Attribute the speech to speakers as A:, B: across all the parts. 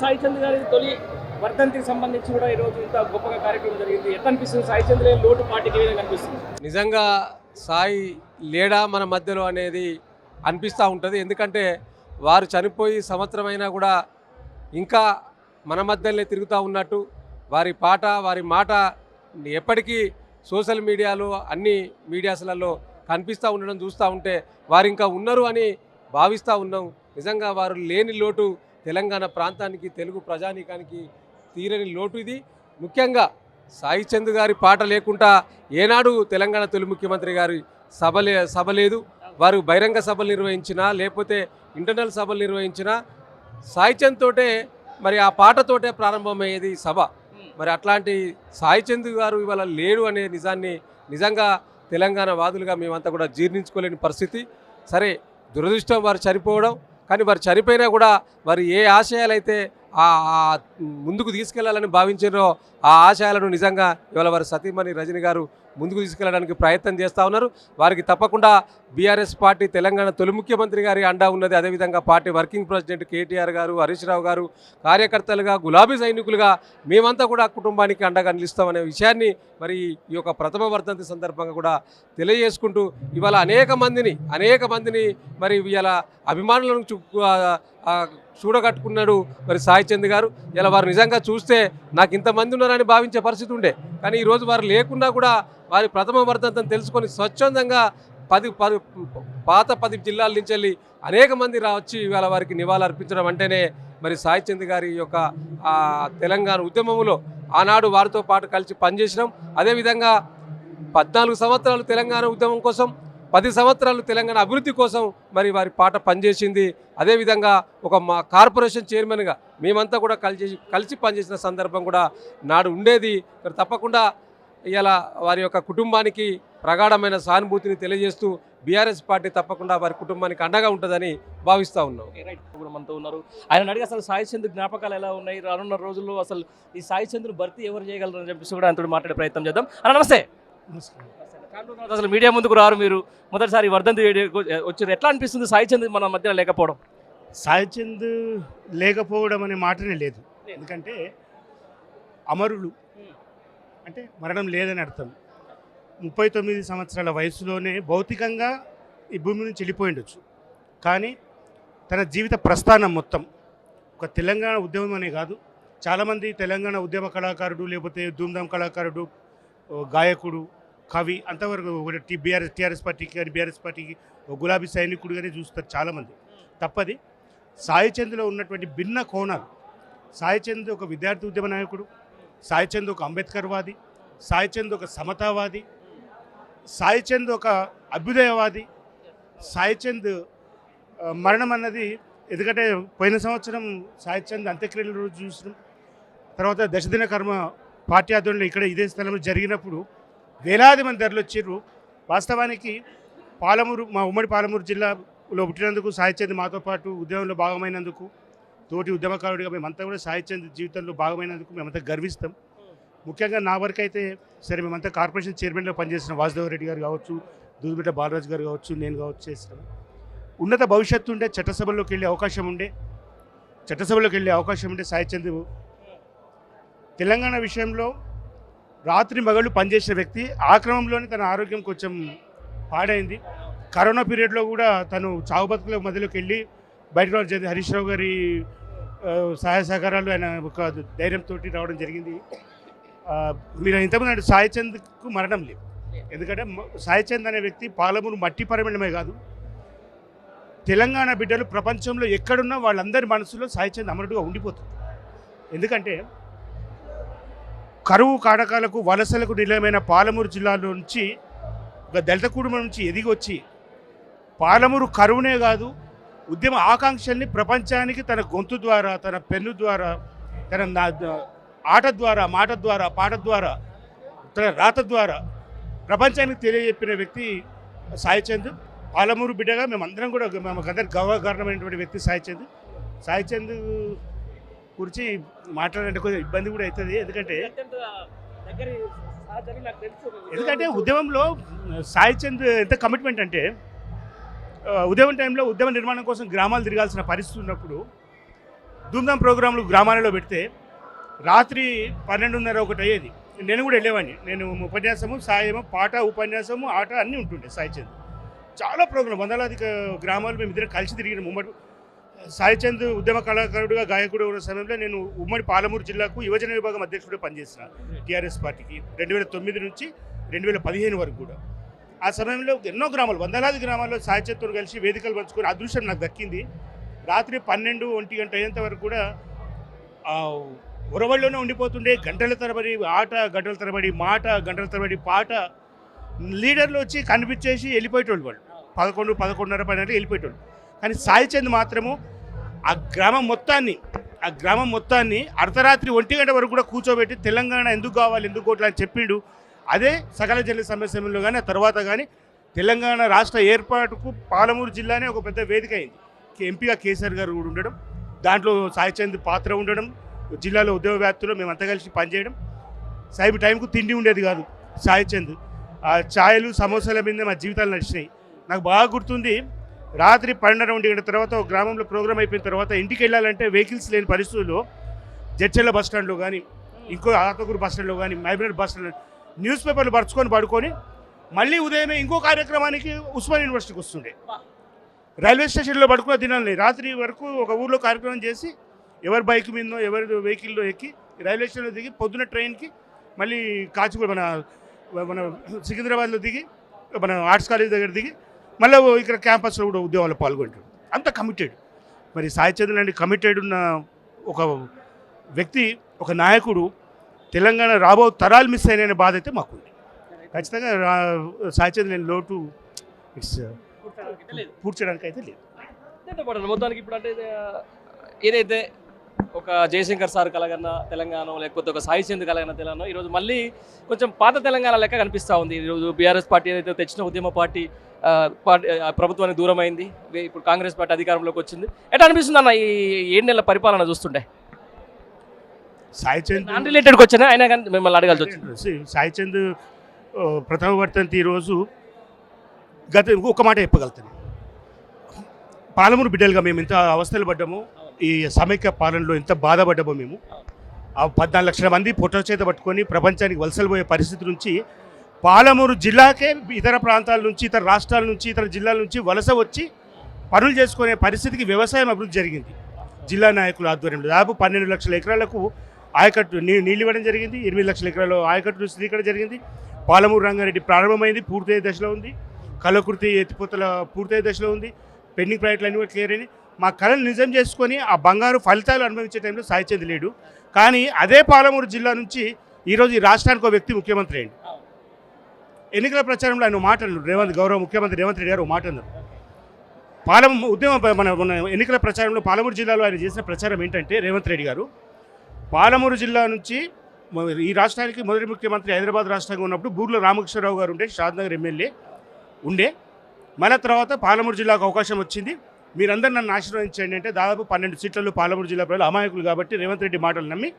A: సాయి చంద్ గారి తొలి వర్ధంతికి సంబంధించి కూడా ఈరోజు ఇంత గొప్పగా కార్యక్రమం జరిగింది. ఎట్లా అనిపిస్తుంది సాయి లోటు పార్టీకి ఏ విధంగా అనిపిస్తుంది?
B: నిజంగా సాయి లేడా మన మధ్యలో అనేది అనిపిస్తూ ఉంటుంది. ఎందుకంటే వారు చనిపోయి సంవత్సరమైనా కూడా ఇంకా మన మధ్యలోనే తిరుగుతూ ఉన్నట్టు వారి పాట వారి మాట ఎప్పటికీ సోషల్ మీడియాలో అన్ని మీడియాస్లలో కనిపిస్తూ ఉండడం చూస్తూ ఉంటే వారు ఇంకా ఉన్నారు అని భావిస్తూ ఉన్నాం. నిజంగా వారు లేని లోటు తెలంగాణ ప్రాంతానికి తెలుగు ప్రజానీకానికి తీరని లోటు ఇది. ముఖ్యంగా సాయి చంద్ గారి పాట లేకుండా ఏనాడు తెలంగాణ తొలి ముఖ్యమంత్రి గారి సభ సభ లేదు. వారు బహిరంగ సభలు నిర్వహించినా లేకపోతే ఇంటర్నల్ సభలు నిర్వహించినా సాయి చంద్ తోటే మరి ఆ పాటతోటే ప్రారంభమయ్యేది సభ. మరి అట్లాంటి సాయి చంద్ గారు ఇవాళ లేడు అనే నిజాన్ని నిజంగా తెలంగాణ వాదులుగా మేమంతా కూడా జీర్ణించుకోలేని పరిస్థితి. సరే దురదృష్టం వారు చనిపోవడం కానీ వారు చనిపోయినా కూడా వారు ఏ ఆశయాలైతే ఆ ముందుకు తీసుకెళ్ళాలని భావించారో ఆ ఆశయాలను నిజంగా ఇవాళ వారి సతీమణి రజని గారు ముందుకు తీసుకెళ్ళడానికి ప్రయత్నం చేస్తూ ఉన్నారు. వారికి తప్పకుండా బీఆర్ఎస్ పార్టీ తెలంగాణ తొలి ముఖ్యమంత్రి గారి అండా ఉన్నది. అదేవిధంగా పార్టీ వర్కింగ్ ప్రెసిడెంట్ కేటీఆర్ గారు హరీష్ రావు గారు కార్యకర్తలుగా గులాబీ సైనికులుగా మేమంతా కూడా కుటుంబానికి అండగా నిలుస్తామనే విషయాన్ని మరి ఈ యొక్క ప్రథమ వర్ధంతి సందర్భంగా కూడా తెలియజేసుకుంటూ ఇవాళ అనేక మందిని అనేక మందిని మరి ఇవాళ అభిమానులను చూడగట్టుకున్నాడు మరి సాయి చంద్ గారు. ఇలా వారు నిజంగా చూస్తే నాకు ఇంతమంది ఉన్నారని భావించే పరిస్థితి ఉండే. కానీ ఈరోజు వారు లేకున్నా కూడా వారి ప్రథమ వర్ధంతం తెలుసుకొని స్వచ్ఛందంగా పది పది పాత పది జిల్లాల నుంచి వెళ్ళి అనేక మంది రావచ్చి ఇవాళ వారికి నివాళులు అర్పించడం అంటేనే మరి సాయి చంద్ గారి యొక్క తెలంగాణ ఉద్యమంలో ఆనాడు వారితో పాటు కలిసి పనిచేసినాం. అదేవిధంగా పద్నాలుగు సంవత్సరాలు తెలంగాణ ఉద్యమం కోసం పది సంవత్సరాలు తెలంగాణ అభివృద్ధి కోసం మరి వారి పాట పనిచేసింది. అదేవిధంగా ఒక మా కార్పొరేషన్ చైర్మన్గా మేమంతా కూడా కలిసి కలిసి పనిచేసిన సందర్భం కూడా నాడు ఉండేది. తప్పకుండా ఇలా వారి యొక్క కుటుంబానికి ప్రగాఢమైన సానుభూతిని తెలియజేస్తూ బీఆర్ఎస్ పార్టీ తప్పకుండా వారి కుటుంబానికి అండగా ఉంటుందని భావిస్తూ ఉన్నాం.
A: మనతో ఉన్నారు. ఆయన అడిగి అసలు సాయి చంద్ జ్ఞాపకాలు ఎలా ఉన్నాయి? రానున్న రోజుల్లో అసలు ఈ సాయి చంద్ర భర్తీ ఎవరు చేయగలరు అని చెప్పేసి కూడా ఆయనతో మాట్లాడే ప్రయత్నం చేద్దాం. అన్న నమస్తే. అసలు మీడియా ముందుకు రారు మీరు. మొదటిసారి వర్ధంతి వచ్చారు. ఎట్లా అనిపిస్తుంది సాయి చంద్ మన మధ్యలో లేకపోవడం?
C: సాయి చంద్ లేకపోవడం అనే మాటనే లేదు. ఎందుకంటే అమరులు అంటే మరణం లేదని అర్థం. ముప్పై తొమ్మిది సంవత్సరాల వయసులోనే భౌతికంగా ఈ భూమి నుంచి వెళ్ళిపోయి ఉండొచ్చు కానీ తన జీవిత ప్రస్థానం మొత్తం ఒక తెలంగాణ ఉద్యమం అనే కాదు. చాలామంది తెలంగాణ ఉద్యమ కళాకారుడు లేకపోతే ధూమ్ధామ్ కళాకారుడు గాయకుడు కవి అంతవరకు ఒకటి టీ బీఆర్ఎస్ టీఆర్ఎస్ పార్టీకి కానీ బీఆర్ఎస్ పార్టీకి ఒక గులాబీ సైనికుడుగానే చూస్తారు చాలామంది. తప్పది. సాయి చంద్లో ఉన్నటువంటి భిన్న కోణాలు. సాయి చంద్ ఒక విద్యార్థి ఉద్యమ నాయకుడు సాయి చంద్ ఒక అంబేద్కర్వాది సాయి చంద్ ఒక సమతావాది సాయి చంద్ ఒక అభ్యుదయవాది సాయి చంద్ మరణం అన్నది ఎందుకంటే పోయిన సంవత్సరం సాయి చంద్ అంత్యక్రియల రోజు చూసినాం. తర్వాత దశదిన కర్మ పార్టీ ఆధ్వర్యంలో ఇక్కడ ఇదే స్థలంలో జరిగినప్పుడు వేలాది మంది ధరలు వచ్చారు. వాస్తవానికి పాలమూరు మా ఉమ్మడి పాలమూరు జిల్లాలో పుట్టినందుకు సాయి చంద్ మాతో పాటు ఉద్యమంలో భాగమైనందుకు తోటి ఉద్యమకారుడిగా మేమంతా కూడా సాయి జీవితంలో భాగమైనందుకు మేమంతా గర్విస్తాం. ముఖ్యంగా నా వరకు అయితే సరే మేమంతా కార్పొరేషన్ చైర్మన్గా పనిచేసిన వాసుదేవ రెడ్డి గారు కావచ్చు దూదిబిట్ట బాలరాజు గారు కావచ్చు నేను కావచ్చు చేస్తాను ఉన్నత భవిష్యత్తు ఉండే చట్టసభల్లోకి వెళ్ళే అవకాశం ఉండే చట్టసభలోకి వెళ్ళే అవకాశం ఉండే సాయి తెలంగాణ విషయంలో రాత్రి మగళ్ళు పనిచేసిన వ్యక్తి ఆ క్రమంలోనే తన ఆరోగ్యం కొంచెం పాడైంది. కరోనా పీరియడ్లో కూడా తను చావు బతుకుల మధ్యలోకి వెళ్ళి బయటకు హరీష్ రావు గారి సహాయ సహకారాలు ఆయన ఒక ధైర్యంతో రావడం జరిగింది. మీరు ఇంతకుముందు అంటే సాయి చంద్కు మరణం లేదు. ఎందుకంటే సాయిచంద్ సాయి చంద్ అనే వ్యక్తి పాలమూరు మట్టి పరిమళమే కాదు. తెలంగాణ బిడ్డలు ప్రపంచంలో ఎక్కడున్నా వాళ్ళందరి మనసులో సాయి చంద్ అమరుడుగా ఉండిపోతుంది ఎందుకంటే కరువు కాటకాలకు వలసలకు నిలయమైన పాలమూరు జిల్లాలో నుంచి ఒక దళిత కుటుంబం నుంచి ఎదిగి వచ్చి పాలమూరు కరువునే కాదు ఉద్యమ ఆకాంక్షల్ని ప్రపంచానికి తన గొంతు ద్వారా తన పెన్ను ద్వారా తన ఆట ద్వారా మాట ద్వారా పాట ద్వారా తన రాత ద్వారా ప్రపంచానికి తెలియజెప్పిన వ్యక్తి సాయి చంద్ పాలమూరు బిడ్డగా మేమందరం కూడా మాకందరి గౌరవకారణమైనటువంటి వ్యక్తి సాయి చంద్ సాయి చంద్ గురించి మాట్లాడాలంటే కొంచెం ఇబ్బంది కూడా అవుతుంది. ఎందుకంటే ఎందుకంటే ఉద్యమంలో సాయి చంద్ ఎంత కమిట్మెంట్ అంటే ఉద్యమం టైంలో ఉద్యమ నిర్మాణం కోసం గ్రామాలు తిరగాల్సిన పరిస్థితి ఉన్నప్పుడు ధూమ్ధామ్ ప్రోగ్రాంలు గ్రామాలలో పెడితే రాత్రి పన్నెండున్నర ఒకటి అయ్యేది. నేను కూడా వెళ్ళేవాడిని. నేను ఉపన్యాసము సాయము పాట ఉపన్యాసము ఆట అన్నీ ఉంటుండే సాయిచంద్ చాలా ప్రోగ్రాం వందలాది గ్రామాలు మేము ఇద్దరు కలిసి తిరిగిన. ఉమ్మడి సాయిచంద్ ఉద్యమ కళాకారుడుగా గాయకుడు ఉన్న సమయంలో నేను ఉమ్మడి పాలమూరు జిల్లాకు యువజన విభాగం అధ్యక్షుడిగా పనిచేసిన టీఆర్ఎస్ పార్టీకి రెండు వేల తొమ్మిది నుంచి రెండు వేల పదిహేను వరకు కూడా. ఆ సమయంలో ఎన్నో గ్రామాలు వందలాది గ్రామాల్లో సాయి కలిసి వేదికలు పంచుకుని అదృష్టం నాకు దక్కింది. రాత్రి పన్నెండు ఒంటి గంట అయ్యేంత వరకు కూడా ఆ ఉరవల్లోనే ఉండిపోతుండే. గంటల తరబడి ఆట గంటల తరబడి మాట గంటల తరబడి పాట లీడర్లు వచ్చి కనిపించేసి వెళ్ళిపోయేటోళ్ళు వాళ్ళు. పదకొండు పదకొండున్నర పన్నెండు వెళ్ళిపోయేటోళ్ళు. కానీ సాయిచంద్ మాత్రము ఆ గ్రామం మొత్తాన్ని ఆ గ్రామం మొత్తాన్ని అర్ధరాత్రి ఒంటి గంట వరకు కూడా కూర్చోబెట్టి తెలంగాణ ఎందుకు కావాలి ఎందుకు కోట్ల అని చెప్పిండు. అదే సకల జిల్లా సమస్యలో కానీ తర్వాత కానీ తెలంగాణ రాష్ట్ర ఏర్పాటుకు పాలమూరు జిల్లానే ఒక పెద్ద వేదిక అయింది. ఎంపీగా కేసీఆర్ గారు కూడా ఉండడం దాంట్లో సాయిచంద్ పాత్ర ఉండడం జిల్లాలో ఉద్యోగ వ్యాప్తిలో మేమంతా కలిసి పనిచేయడం. సాయిబు టైంకు తిండి ఉండేది కాదు సాయిచంద్ ఆ ఛాయలు సమోసాల మీద మా జీవితాలు నడిచినాయి. నాకు బాగా గుర్తుంది రాత్రి పన్నెండు ఒంటి గంటల తర్వాత ఒక గ్రామంలో ప్రోగ్రామ్ అయిపోయిన తర్వాత ఇంటికి వెళ్ళాలంటే వెహికల్స్ లేని పరిస్థితుల్లో జడ్చెల్ల బస్ స్టాండ్లో కానీ ఇంకో ఆతకూరు బస్ స్టాండ్లో కానీ మైబ్రేట్ బస్ స్టాండ్ న్యూస్ పేపర్లు పరుచుకొని పడుకొని మళ్ళీ ఉదయమే ఇంకో కార్యక్రమానికి ఉస్మాన్ యూనివర్సిటీకి వస్తుండే. రైల్వే స్టేషన్లో పడుకున్న దినాలని రాత్రి వరకు ఒక ఊర్లో కార్యక్రమం చేసి ఎవరి బైక్ మీదనో ఎవరి వెహికల్లో ఎక్కి రైల్వే స్టేషన్లో దిగి పొద్దున ట్రైన్కి మళ్ళీ కాచిగూడ మన మన సికింద్రాబాద్లో దిగి మన ఆర్ట్స్ కాలేజ్ దగ్గర దిగి మళ్ళీ ఇక్కడ క్యాంపస్లో కూడా ఉద్యోగాలు పాల్గొంటాడు. అంత కమిటెడ్ మరి సాయి చంద్ర లాంటి కమిటెడ్ ఉన్న ఒక వ్యక్తి ఒక నాయకుడు తెలంగాణ రాబో తరాలు మిస్ అయిన బాధ అయితే మాకుంది ఖచ్చితంగా రా- సాయి లేని లోటు ఇట్స్ పూర్తి చేయడానికి అయితే లేదు
A: మొత్తానికి ఇప్పుడు అంటే ఏదైతే ఒక జయశంకర్ సార్ కలగన్న తెలంగాణ లేకపోతే ఒక సాయి చంద్ కలగన్న తెలంగాణ ఈరోజు మళ్ళీ కొంచెం పాత తెలంగాణ లెక్క కనిపిస్తూ ఉంది. ఈరోజు బీఆర్ఎస్ పార్టీ ఏదైతే తెచ్చిన ఉద్యమ పార్టీ పార్టీ ప్రభుత్వానికి దూరమైంది ఇప్పుడు కాంగ్రెస్ పార్టీ అధికారంలోకి వచ్చింది. ఎట్లా అనిపిస్తుంది అన్న ఈ ఏడు నెలల పరిపాలన చూస్తుంటే?
C: సాయి చంద్
A: నాన్ రిలేటెడ్కి వచ్చినా అయినా కానీ మిమ్మల్ని అడగాల్సి వచ్చింది.
C: సాయి చంద్ ప్రథమ వర్తంతి ఈరోజు గత ఒక మాట చెప్పగలుగుతాను. పాలమూరు బిడ్డలుగా మేము ఎంత అవస్థలు పడ్డాము. ఈ సమైక్య పాలనలో ఎంత బాధపడ్డామో మేము. ఆ పద్నాలుగు లక్షల మంది పొట్ట చేత పట్టుకొని ప్రపంచానికి వలసలు పోయే పరిస్థితి నుంచి పాలమూరు జిల్లాకే ఇతర ప్రాంతాల నుంచి ఇతర రాష్ట్రాల నుంచి ఇతర జిల్లాల నుంచి వలస వచ్చి పనులు చేసుకునే పరిస్థితికి వ్యవసాయం అభివృద్ధి జరిగింది. జిల్లా నాయకుల ఆధ్వర్యంలో దాదాపు పన్నెండు లక్షల ఎకరాలకు ఆయకట్టు నీ నీళ్ళు ఇవ్వడం జరిగింది. ఎనిమిది లక్షల ఎకరాలు ఆయకట్టు స్థిరీకరణ జరిగింది. పాలమూరు రంగారెడ్డి ప్రారంభమైంది పూర్తయ్యే దశలో ఉంది. కలకృతి ఎత్తిపోతల పూర్తయ్యే దశలో ఉంది. పెండింగ్ ప్రాజెక్టులు అన్ని కూడా క్లియర్ అయినాయి. మా కళను నిజం చేసుకొని ఆ బంగారు ఫలితాలు అనుభవించే టైంలో సాయి చంద్ లేడు కానీ అదే పాలమూరు జిల్లా నుంచి ఈరోజు ఈ రాష్ట్రానికి ఒక వ్యక్తి ముఖ్యమంత్రి అయ్యండి. ఎన్నికల ప్రచారంలో ఆయన మాట రేవంత్ గౌరవ ముఖ్యమంత్రి రేవంత్ రెడ్డి గారు మాట అన్నారు. పాలము ఉద్యమం మన మన ఎన్నికల ప్రచారంలో పాలమూరు జిల్లాలో ఆయన చేసిన ప్రచారం ఏంటంటే రేవంత్ రెడ్డి గారు పాలమూరు జిల్లా నుంచి ఈ రాష్ట్రానికి మొదటి ముఖ్యమంత్రి హైదరాబాద్ రాష్ట్రంగా ఉన్నప్పుడు బూర్ల రామకృష్ణరావు గారు ఉండే షాద్నగర్ ఎమ్మెల్యే ఉండే. మన తర్వాత పాలమూరు జిల్లాకు అవకాశం వచ్చింది. మీరందరూ నన్ను ఆశీర్వదించండి అంటే దాదాపు పన్నెండు సీట్లలో పాలమూరు జిల్లా ప్రజలు అమాయకులు కాబట్టి రేవంత్ రెడ్డి మాటలు నమ్మి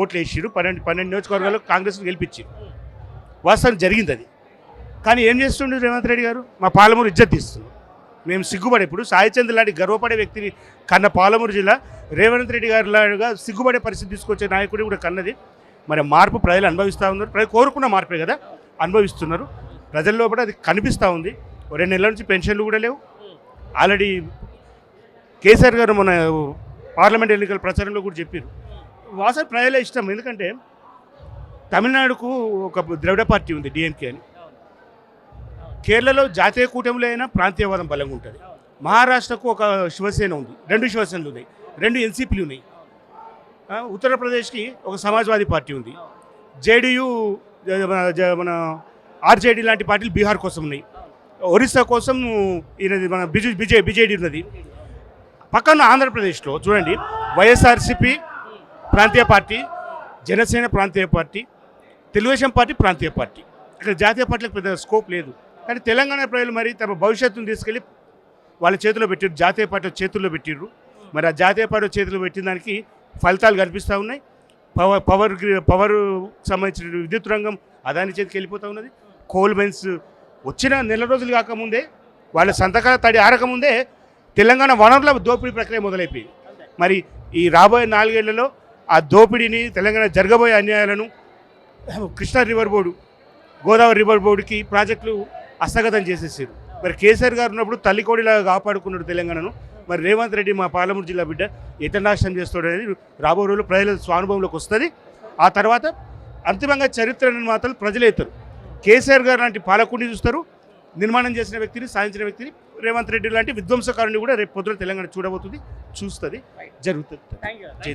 C: ఓట్లు వేసిరు పన్నెండు పన్నెండు నియోజకవర్గాల్లో కాంగ్రెస్ గెలిపించారు వాస్తవం జరిగింది అది. కానీ ఏం చేస్తుండే రేవంత్ రెడ్డి గారు? మా పాలమూరు ఇజ్జత్ తీస్తుంది మేము సిగ్గుపడే ఇప్పుడు సాయిచంద్ లాంటి గర్వపడే వ్యక్తిని కన్న పాలమూరు జిల్లా రేవంత్ రెడ్డి గారి లాగా సిగ్గుపడే పరిస్థితి తీసుకొచ్చే నాయకుడు కూడా కన్నది. మరి మార్పు ప్రజలు అనుభవిస్తూ ఉన్నారు. ప్రజలు కోరుకున్న మార్పే కదా? అనుభవిస్తున్నారు. ప్రజల్లో కూడా అది కనిపిస్తూ ఉంది. రెండు నెలల నుంచి పెన్షన్లు కూడా లేవు. ఆల్రెడీ కేసీఆర్ గారు మన పార్లమెంట్ ఎన్నికల ప్రచారంలో కూడా చెప్పారు. వాసన ప్రజలే ఇష్టం. ఎందుకంటే తమిళనాడుకు ఒక ద్రవిడ పార్టీ ఉంది డిఎంకే అని. కేరళలో జాతీయ కూటమిలో అయినా ప్రాంతీయవాదం బలంగా ఉంటుంది. మహారాష్ట్రకు ఒక శివసేన ఉంది. రెండు శివసేనలు ఉన్నాయి. రెండు ఎన్సీపీలు ఉన్నాయి. ఉత్తరప్రదేశ్కి ఒక సమాజ్వాదీ పార్టీ ఉంది. జేడీయూ మన ఆర్జేడీ లాంటి పార్టీలు బీహార్ కోసం ఉన్నాయి. ఒరిస్సా కోసం ఈయనది మన బిజు బిజే బీజేడీ ఉన్నది. పక్కన ఆంధ్రప్రదేశ్లో చూడండి వైఎస్ఆర్సిపి ప్రాంతీయ పార్టీ జనసేన ప్రాంతీయ పార్టీ తెలుగుదేశం పార్టీ ప్రాంతీయ పార్టీ. ఇక్కడ జాతీయ పార్టీలకు పెద్ద స్కోప్ లేదు. కానీ తెలంగాణ ప్రజలు మరి తమ భవిష్యత్తును తీసుకెళ్ళి వాళ్ళ చేతిలో పెట్టారు జాతీయ పార్టీ చేతుల్లో పెట్టిర్రు. మరి ఆ జాతీయ పార్టీ చేతిలో పెట్టిన దానికి ఫలితాలు కనిపిస్తూ ఉన్నాయి. పవర్ పవర్ పవర్ సంబంధించిన విద్యుత్ రంగం అదాని చేతికి వెళ్ళిపోతూ ఉన్నది. కోల్ మైన్స్ వచ్చిన నెల రోజులు కాకముందే వాళ్ళ సంతకాల తడి ఆరకముందే తెలంగాణ వనరుల దోపిడీ ప్రక్రియ మొదలైపోయింది. మరి ఈ రాబోయే నాలుగేళ్ళలో ఆ దోపిడీని తెలంగాణ జరగబోయే అన్యాయాలను Krishna river board Godavari river బోర్డుకి ప్రాజెక్టులు హస్తగతం చేసేసారు. మరి కేసీఆర్ గారు ఉన్నప్పుడు తల్లికోడిలాగా కాపాడుకున్నాడు తెలంగాణను. మరి రేవంత్ రెడ్డి మా పాలమూరు జిల్లా బిడ్డ ఎట్లా నాశనం చేస్తాడు అనేది రాబో రోజుల్లో ప్రజల స్వానుభవంలోకి వస్తుంది. ఆ తర్వాత అంతిమంగా చరిత్రను మాత్రం ప్రజలే ఎత్తారు. కేసీఆర్ గారు లాంటి పాలకుడిని చూస్తారు. నిర్మాణం చేసిన వ్యక్తిని సాధించిన వ్యక్తిని రేవంత్ రెడ్డి లాంటి విధ్వంసకారుని కూడా రేపు పొద్దున తెలంగాణ చూడబోతుంది చూస్తుంది జరుగుతుంది.